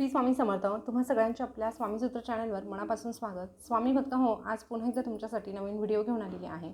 श्री स्वामी समर्थ. तुम्हा सगळ्यांच्या आपल्या स्वामीसूत्र चॅनलवर मनापासून स्वागत. स्वामी भक्त हो आज पुन्हा एकदा तुमच्यासाठी नवीन व्हिडिओ घेऊन आलेली आहे.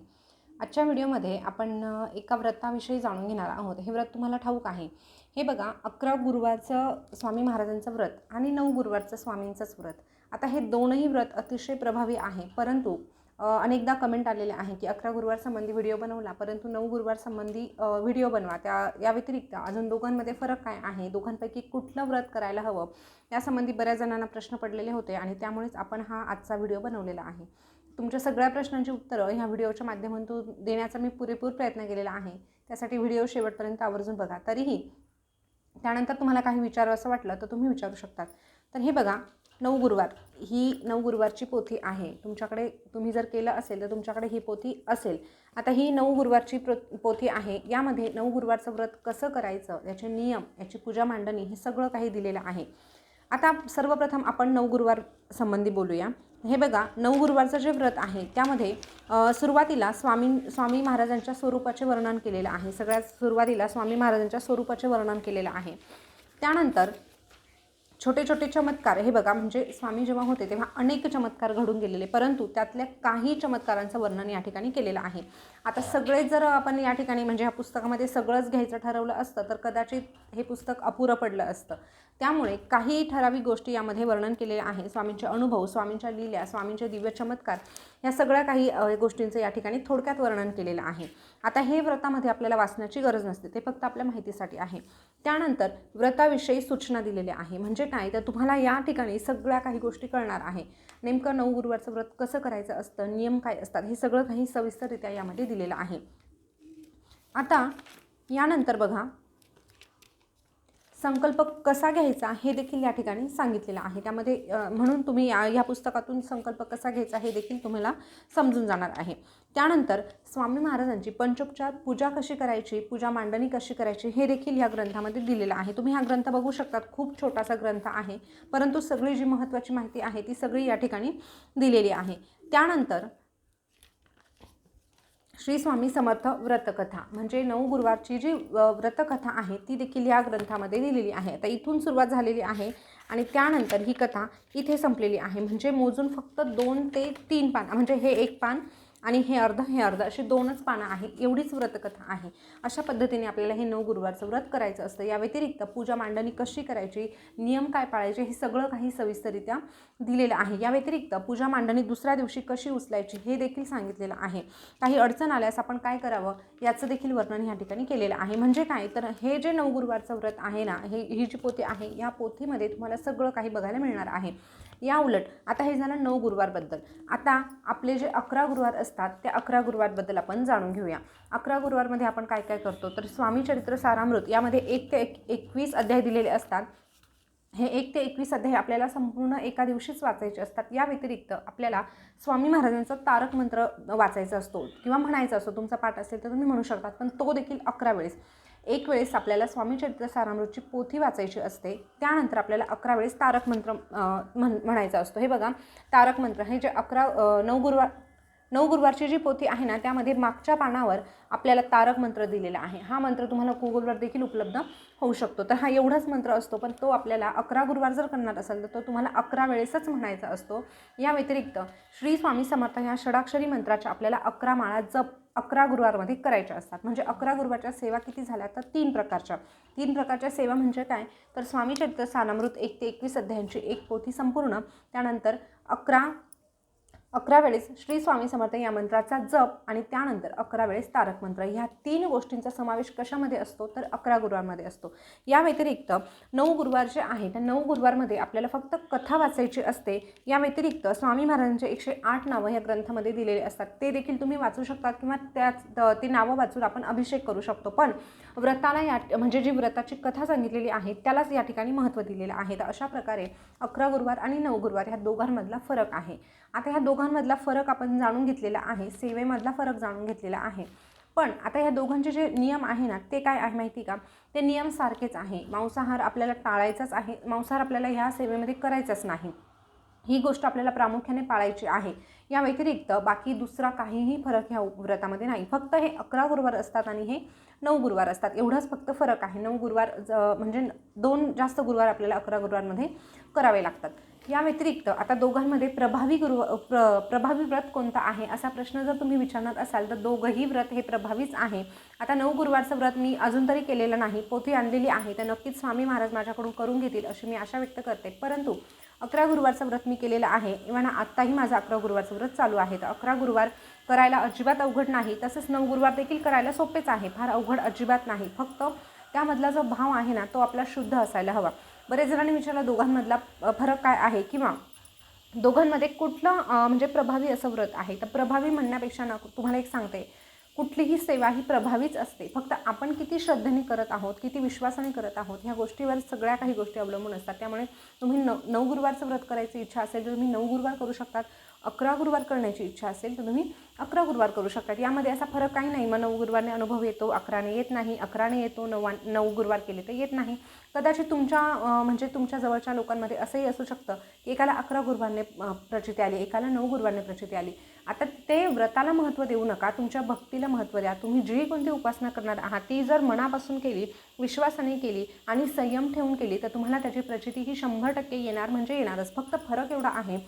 आजच्या व्हिडिओमध्ये आपण एका व्रताविषयी जाणून घेणार आहोत. हे व्रत तुम्हाला ठाऊक आहे. हे बघा अकरा गुरुवारचं स्वामी महाराजांचं व्रत आणि नऊ गुरुवारचं स्वामींचंच व्रत. आता हे दोनही व्रत अतिशय प्रभावी आहे. परंतु अनेकदा कमेंट आलेले आहे की अकरा गुरुवार संबंधी व्हिडिओ बनवला परंतु नऊ गुरुवार संबंधी व्हिडिओ बनवा. त्या या व्यतिरिक्त अजून दोघांमध्ये फरक काय आहे? दोघांपैकी कुठलं व्रत करायला हवं? यासंबंधी बऱ्याच जणांना प्रश्न पडलेले होते आणि त्यामुळेच आपण हा आजचा व्हिडिओ बनवलेला आहे. तुमच्या सगळ्या प्रश्नांची उत्तरं ह्या व्हिडिओच्या माध्यमातून देण्याचा मी पुरेपूर प्रयत्न केलेला आहे. त्यासाठी व्हिडिओ शेवटपर्यंत आवर्जून बघा. तरीही त्यानंतर तुम्हाला काही विचार असं वाटलं तर तुम्ही विचारू शकतात. तर हे बघा नऊ गुरुवार ही नऊ गुरुवारची पोथी आहे. तुमच्याकडे तुम्ही जर केलं असेल तर तुमच्याकडे ही पोथी असेल. आता ही नऊ गुरुवारची प्र पोथी आहे. यामध्ये नऊ गुरुवारचं व्रत कसं करायचं याचे नियम याची पूजा मांडणी हे सगळं काही दिलेलं आहे. आता सर्वप्रथम आपण नऊ गुरुवार संबंधी बोलूया. हे बघा नऊ गुरुवारचं जे व्रत आहे त्यामध्ये सुरुवातीला स्वामी स्वामी महाराजांच्या स्वरूपाचे वर्णन केलेलं आहे. सगळ्यात सुरुवातीला स्वामी महाराजांच्या स्वरूपाचे वर्णन केलेलं आहे. त्यानंतर छोटे छोटे चमत्कार. हे बघा म्हणजे स्वामी जेव्हा होते तेव्हा अनेक चमत्कार घडून गेलेले. परंतु त्यातल्या काही चमत्कारांचं वर्णन या ठिकाणी केलेलं आहे. आता सगळे जर आपण या ठिकाणी म्हणजे ह्या पुस्तकामध्ये सगळंच घ्यायचं ठरवलं असतं तर कदाचित हे पुस्तक अपुरं पडलं असतं. त्यामुळे काही ठराविक गोष्टी यामध्ये वर्णन केलेले आहे. स्वामींचे अनुभव स्वामींच्या लील्या स्वामींचे दिव्य चमत्कार या सगळ्या काही गोष्टींचं या ठिकाणी थोडक्यात वर्णन केलेलं आहे. आता हे व्रतामध्ये आपल्याला वाचण्याची गरज नसते ते फक्त आपल्या माहितीसाठी आहे. त्यानंतर व्रताविषयी सूचना दिलेल्या आहे. म्हणजे काय? तर तुम्हाला या ठिकाणी सगळ्या काही गोष्टी कळणार आहे. नेमकं नऊ गुरुवारचं व्रत कसं करायचं असतं? नियम काय असतात? हे सगळं काही सविस्तररित्या यामध्ये दिलेलं आहे. आता यानंतर बघा संकल्प कसा घ्यायचा हे देखील या ठिकाणी सांगितलेलं आहे. त्यामध्ये म्हणून तुम्ही या पुस्तकातून संकल्प कसा घ्यायचा हे देखील तुम्हाला समजून जाणार आहे. त्यानंतर स्वामी महाराजांची पंचोपचार पूजा कशी करायची पूजा मांडणी कशी करायची हे देखील ह्या ग्रंथामध्ये दिलेलं आहे. तुम्ही हा ग्रंथ बघू शकतात खूप छोटासा ग्रंथ आहे. परंतु सगळी जी महत्त्वाची माहिती आहे ती सगळी या ठिकाणी दिलेली आहे. त्यानंतर श्री स्वामी समर्थ व्रतकथा. म्हणजे नऊ गुरुवारची जी व्रतकथा आहे ती देखील या ग्रंथामध्ये दिलेली आहे. आता इथून सुरुवात झालेली आहे आणि त्यानंतर ही कथा इथे संपलेली आहे. म्हणजे मोजून फक्त दोन ते तीन पान. म्हणजे हे एक पान आणि हे अर्ध हे अर्ध अशी दोनच पानं आहे एवढीच व्रतकथा आहे. अशा पद्धतीने आपल्याला हे नऊ गुरुवारचं व्रत करायचं असतं. या व्यतिरिक्त पूजा मांडणी कशी करायची नियम काय पाळायचे हे सगळं काही सविस्तरित्या दिलेलं आहे. या व्यतिरिक्त पूजा मांडणी दुसऱ्या दिवशी कशी उचलायची हे देखील सांगितलेलं आहे. काही अडचण आल्यास आपण काय करावं याचं देखील वर्णन या ठिकाणी केलेलं आहे. म्हणजे काय तर हे जे नऊ गुरुवारचं व्रत आहे ना हे ही जी पोथी आहे या पोथीमध्ये तुम्हाला सगळं काही बघायला मिळणार आहे. या उलट. आता हे झालं नऊ गुरुवारबद्दल. आता आपले जे अकरा गुरुवार असतात त्या अकरा गुरुवारबद्दल आपण जाणून घेऊया. अकरा गुरुवारमध्ये आपण काय काय करतो? तर स्वामी चरित्र सारामृत यामध्ये एक ते एक एकवीस अध्याय दिलेले असतात. हे एक ते एकवीस अध्याय आपल्याला संपूर्ण एका दिवशीच वाचायचे असतात. या व्यतिरिक्त आपल्याला स्वामी महाराजांचा तारक मंत्र वाचायचा असतो किंवा म्हणायचा असतो. तुमचा पाठ असेल तर तुम्ही म्हणू शकतात पण तो देखील अकरा वेळेस. एक वेळेस आपल्याला स्वामी चरित्र सारामृतची पोथी वाचायची असते त्यानंतर आपल्याला अकरा वेळेस तारक मंत्र म्हण म्हणायचा असतो. हे बघा तारक मंत्र हे जे अकरा नऊ गुरुवार नऊ गुरुवारची जी पोथी आहे ना त्यामध्ये मागच्या पानावर आपल्याला तारक मंत्र दिलेला आहे. हा मंत्र तुम्हाला गुगलवर देखील उपलब्ध होऊ शकतो. तर हा एवढाच मंत्र असतो पण तो आपल्याला अकरा गुरुवार जर करणार असेल तर तो तुम्हाला अकरा वेळेसच म्हणायचा असतो. या व्यतिरिक्त श्री स्वामी समर्थ ह्या षडाक्षरी मंत्राच्या आपल्याला अकरा माळा जप अकरा गुरुवारमध्ये करायच्या असतात. म्हणजे अकरा गुरुवारच्या सेवा किती झाल्या? तर तीन प्रकारच्या. तीन प्रकारच्या सेवा म्हणजे काय? तर स्वामी चरित्र सानामृत एक ते एकवीस अध्यायांची एक पोथी संपूर्ण. त्यानंतर अकरा अकरा वेळेस श्री स्वामी समर्थ या मंत्राचा जप आणि त्यानंतर अकरा वेळेस तारक मंत्र. ह्या तीन गोष्टींचा समावेश कशामध्ये असतो? तर अकरा गुरुवारमध्ये असतो. या व्यतिरिक्त नऊ गुरुवार जे आहे त्या नऊ गुरुवारमध्ये आपल्याला फक्त कथा वाचायची असते. या व्यतिरिक्त स्वामी महाराजांचे एकशे आठ नावं या ग्रंथामध्ये दिलेले असतात. ते देखील तुम्ही वाचू शकता किंवा त्याच ते नावं वाचून आपण अभिषेक करू शकतो. पण व्रताला या म्हणजे जी व्रताची कथा सांगितलेली आहे त्यालाच या ठिकाणी महत्त्व दिलेलं आहे. तर अशा प्रकारे अकरा गुरुवार आणि नऊ गुरुवार ह्या दोघांमधला फरक आहे. आता ह्या दोघांमधला फरक आपण जाणून घेतलेला आहे सेवेमधला फरक जाणून घेतलेला आहे. पण आता ह्या दोघांचे जे नियम आहे ना ते काय आहे माहिती का? ते नियम सारखेच आहे. मांसाहार आपल्याला टाळायचाच आहे मांसाहार आपल्याला ह्या सेवेमध्ये करायचाच नाही. ही गोष्ट आपल्याला प्रामुख्याने पाळायची आहे. या व्यतिरिक्त बाकी दुसरा काहीही फरक ह्या व्रतामध्ये नाही. फक्त हे अकरा गुरुवार असतात आणि हे नऊ गुरुवार असतात. एवढाच फक्त फरक आहे. नऊ गुरुवार ज- म्हणजे दोन जास्त गुरुवार आपल्याला अकरा गुरुवारमध्ये करावे लागतात. या व्यतिरिक्त आता दोघांमध्ये प्रभावी गुरु प्र प्रभावी व्रत कोणतं आहे असा प्रश्न जर तुम्ही विचारणार असाल तर दोघंही व्रत हे प्रभावीच आहे. आता नऊ गुरुवारचं व्रत मी अजून तरी केलेलं नाही. पोथी आणलेली आहे. तर नक्कीच स्वामी महाराज माझ्याकडून करून घेतील अशी मी आशा व्यक्त करते. परंतु अकरा गुरुवारचं व्रत मी केलेलं आहे. इव्हन आत्ताही माझं अकरा गुरुवारचं व्रत चालू आहे. तर अकरा गुरुवार करायला अजिबात अवघड नाही. तसंच नऊ गुरुवार देखील करायला सोपेच आहे. फार अवघड अजिबात नाही. फक्त त्यामधला जो भाव आहे ना तो आपला शुद्ध असायला हवा. बरेच जणांनी विचारला दोघांमधला फरक काय आहे? किंवा दोघांमध्ये कुठलं म्हणजे प्रभावी असं व्रत आहे? तर प्रभावी म्हणण्यापेक्षा ना तुम्हाला एक सांगते. कुठलीही सेवा ही प्रभावीच असते. फक्त आपण किती श्रद्धेने करत आहोत किती विश्वासाने करत आहोत ह्या गोष्टीवर सगळ्या काही गोष्टी अवलंबून असतात. त्यामुळे तुम्ही नऊ नऊ गुरुवारचं व्रत करायची इच्छा असेल तर तुम्ही नऊ गुरुवार करू शकतात. अकरा गुरुवार करण्याची इच्छा असेल तर तुम्ही अकरा गुरुवार करू शकतात. यामध्ये असा फरक काही नाही. मग नऊ गुरुवारने अनुभव येतो अकराने येत नाही. अकराने येतो नवा नऊ गुरुवार केले तर येत नाही. कदाचित तुमच्या म्हणजे तुमच्या जवळच्या लोकांमध्ये असंही असू शकतं की एकाला अकरा गुरुवारने प्रचिती आली एकाला नऊ गुरुवारने प्रचिती आली. आता ते व्रताला महत्त्व देऊ नका तुमच्या भक्तीला महत्त्व द्या. तुम्ही जी कोणती उपासना करणार आहात ती जर मनापासून केली विश्वासाने केली आणि संयम ठेवून केली तर तुम्हाला त्याची प्रचिती ही शंभर टक्के येणार म्हणजे येणारच. फक्त फरक एवढा आहे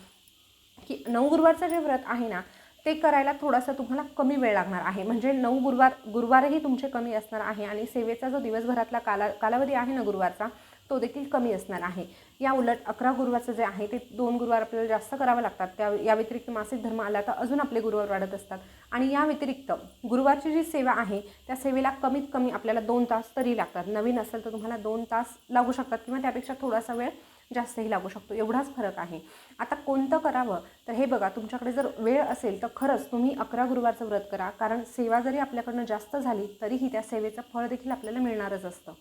की नऊ गुरुवारचं जे व्रत आहे ना ते करायला थोडासा तुम्हाला कमी वेळ लागणार आहे. म्हणजे नऊ गुरुवार गुरुवारही तुमचे कमी असणार आहे आणि सेवेचा जो दिवसभरातला काला कालावधी आहे ना गुरुवारचा तो देखील कमी असणार आहे. या उलट अकरा गुरुवारचं जे आहे ते दोन गुरुवार आपल्याला जास्त करावे लागतात. त्या या व्यतिरिक्त मासिक धर्म आला तर अजून आपले गुरुवार वाढत असतात. आणि या व्यतिरिक्त गुरुवारची जी सेवा आहे त्या सेवेला कमीत कमी आपल्याला दोन तास तरी लागतात. नवीन असेल तर तुम्हाला दोन तास लागू शकतात किंवा त्यापेक्षा थोडासा वेळ जास्तही लागू शकतो. एवढाच फरक आहे. आता कोणतं करावं? तर हे बघा तुमच्याकडे जर वेळ असेल तर खरंच तुम्ही अकरा गुरुवारचं व्रत करा. कारण सेवा जरी आपल्याकडनं जास्त झाली तरीही त्या सेवेचं फळ देखील आपल्याला मिळणारच असतं.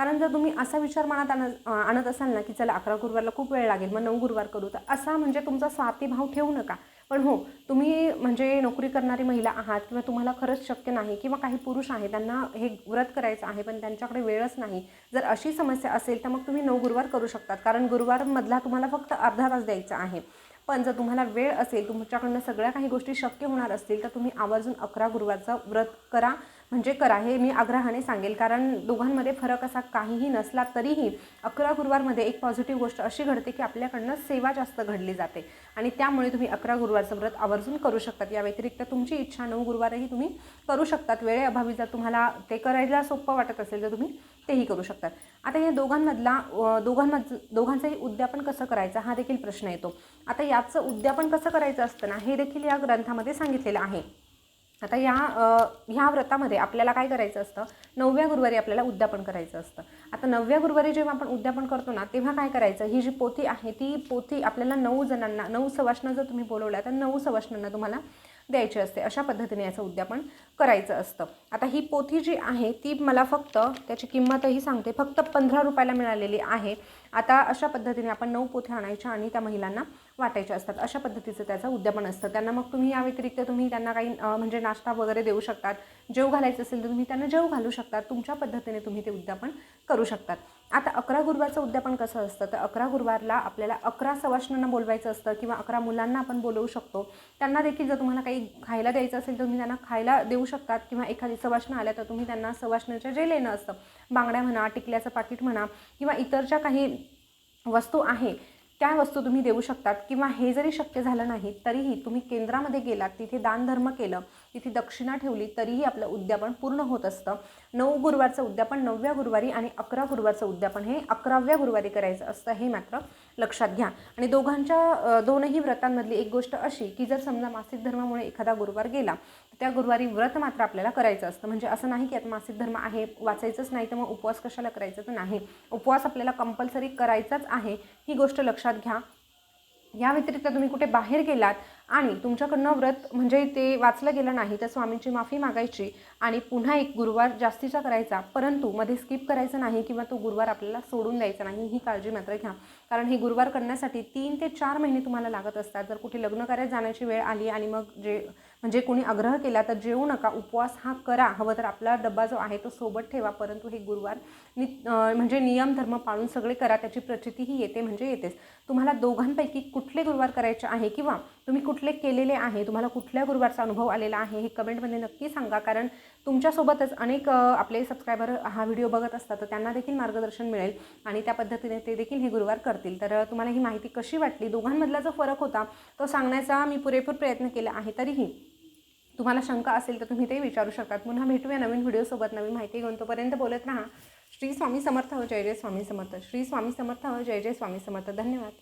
कारण जर तुम्ही असा विचार मनात आण आणत असाल ना की चला अकरा गुरुवारला खूप वेळ लागेल मग नऊ गुरुवार करू तर असा म्हणजे तुमचा स्वार्थी भाव ठेवू नका. पण हो तुम्ही म्हणजे नोकरी करणारी महिला आहात किंवा तुम्हाला खरंच शक्य नाही किंवा काही पुरुष आहे त्यांना हे व्रत करायचं आहे पण त्यांच्याकडे वेळच नाही. जर अशी समस्या असेल तर मग तुम्ही नऊ गुरुवार करू शकतात. कारण गुरुवारमधला तुम्हाला फक्त अर्धा तास द्यायचा आहे. पण जर तुम्हाला वेळ असेल तुमच्याकडनं सगळ्या काही गोष्टी शक्य होणार असतील तर तुम्ही आवर्जून अकरा गुरुवारचं व्रत करा. म्हणजे करा हे मी आग्रहाने सांगेल. कारण दोघांमध्ये फरक असा काहीही नसला तरीही अकरा गुरुवारमध्ये एक पॉझिटिव्ह गोष्ट अशी घडते की आपल्याकडनं सेवा जास्त घडली जाते. आणि त्यामुळे तुम्ही अकरा गुरुवारचं व्रत आवर्जून करू शकतात. या व्यतिरिक्त तुमची इच्छा नऊ गुरुवारही तुम्ही करू शकतात. वेळेअभावी जर तुम्हाला ते करायला सोपं वाटत असेल तर तुम्ही तेही करू शकतात. आता या दोघांमधला दोघांमध दोघांचंही उद्यापन कसं करायचं हा देखील प्रश्न येतो. आता याचं उद्यापन कसं करायचं असतं ना हे देखील या ग्रंथामध्ये सांगितलेलं आहे. आता या ह्या व्रतामध्ये आपल्याला काय करायचं असतं? नवव्या गुरुवारी आपल्याला उद्यापन करायचं असतं. आता नवव्या गुरुवारी जेव्हा आपण उद्यापन करतो ना तेव्हा काय करायचं? ही जी पोथी आहे ती पोथी आपल्याला नऊ जणांना नऊ सवाष्ण जर तुम्ही बोलवल्या तर नऊ सवाष्णांना तुम्हाला द्यायची असते अशा पद्धतीने याचं उद्यापन करायचं असतं. आता ही पोथी जी आहे ती मला फक्त त्याची किंमतही सांगते फक्त पंधरा रुपयाला मिळालेली आहे. आता अशा पद्धतीने आपण नऊ पोथ्या आणायच्या आणि त्या महिलांना वाटायच्या असतात. अशा पद्धतीचं त्याचं उद्यापन असतं. त्यांना मग तुम्ही या व्यतिरिक्त तुम्ही त्यांना काही म्हणजे नाश्ता वगैरे देऊ शकतात. जेव घालायचं असेल तर तुम्ही त्यांना जेव घालू शकतात. तुमच्या पद्धतीने तुम्ही ते उद्यापन करू शकतात. आता अकरा गुरुवारचं उद्यापन कसं असतं? तर अकरा गुरुवारला आपल्याला अकरा सवाष्णांना बोलवायचं असतं किंवा अकरा मुलांना आपण बोलवू शकतो. त्यांना देखील जर तुम्हाला काही खायला द्यायचं असेल तर तुम्ही त्यांना खायला देऊ शकतात किंवा एखादी सवाष्ण आल्या तर तुम्ही त्यांना सवाष्णाचं जे लेणं असतं बांगड्या म्हणा टिकल्याचं पाकिट म्हणा किंवा इतर ज्या काही वस्तू आहे त्या वस्तू तुम्ही देऊ शकतात. किंवा हे जरी शक्य झालं नाही तरीही तुम्ही केंद्रामध्ये गेलात तिथे दानधर्म केलं तिथे दक्षिणा ठेवली तरीही आपलं उद्यापन पूर्ण होत असतं. नऊ गुरुवारचं उद्यापन नवव्या गुरुवारी आणि अकरा गुरुवारचं उद्यापन हे अकराव्या गुरुवारी करायचं असतं हे मात्र लक्षात घ्या. आणि दोघांच्या दोनही व्रतांमधली एक गोष्ट अशी की जर समजा मासिक धर्मामुळे एखादा गुरुवार गेला त्या गुरुवारी व्रत मात्र आपल्याला करायचं असतं. म्हणजे असं नाही की आता मासिक धर्म आहे वाचायचंच नाही तर मग उपवास कशाला करायचं तर नाही. उपवास आपल्याला कंपल्सरी करायचाच आहे ही गोष्ट लक्षात घ्या. या व्यतिरिक्त तुम्ही कुठे बाहेर गेलात आणि तुमच्याकडनं व्रत म्हणजे ते वाचलं गेलं नाही तर स्वामींची माफी मागायची आणि पुन्हा एक गुरुवार जास्तीचा करायचा परंतु मध्ये स्किप करायचं नाही किंवा तो गुरुवार आपल्याला सोडून द्यायचा नाही ही काळजी मात्र घ्या. कारण हे गुरुवार करण्यासाठी तीन ते चार महिने तुम्हाला लागत असतात. जर कुठे लग्न कार्यात जाण्याची वेळ आली आणि मग जे म्हणजे कोणी आग्रह केला तर जेवू नका उपवास हा करा हवं तर आपला डब्बा जो आहे तो सोबत ठेवा परंतु हे गुरुवार नि म्हणजे नियम धर्म पाळून सगळे करा त्याची प्रचितीही येते म्हणजे येतेच. तुम्हाला दोघांपैकी कुठले गुरुवार करायचे आहे किंवा तुम्ही कुठले केलेले आहे तुम्हाला कुठल्या गुरुवारचा अनुभव आलेला आहे हे कमेंटमध्ये नक्की सांगा कारण तुमच्यासोबतच अनेक आपले सबस्क्रायबर हा व्हिडिओ बघत असतात तर त्यांना देखील मार्गदर्शन मिळेल आणि त्या पद्धतीने ते देखील हे गुरुवार करतील. तर तुम्हाला ही माहिती कशी वाटली? दोघांमधला जो फरक होता तो सांगण्याचा मी पुरेपूर प्रयत्न केला आहे तरीही तुम्हाला शंका असेल तर तुम्ही ते विचारू शकतात. पुन्हा भेटूया नवीन व्हिडिओसोबत नवीन माहिती घेऊन तोपर्यंत बोलत राहा. श्री स्वामी समर्थ जय जय स्वामी समर्थ. श्री स्वामी समर्थ जय जय स्वामी समर्थ. धन्यवाद.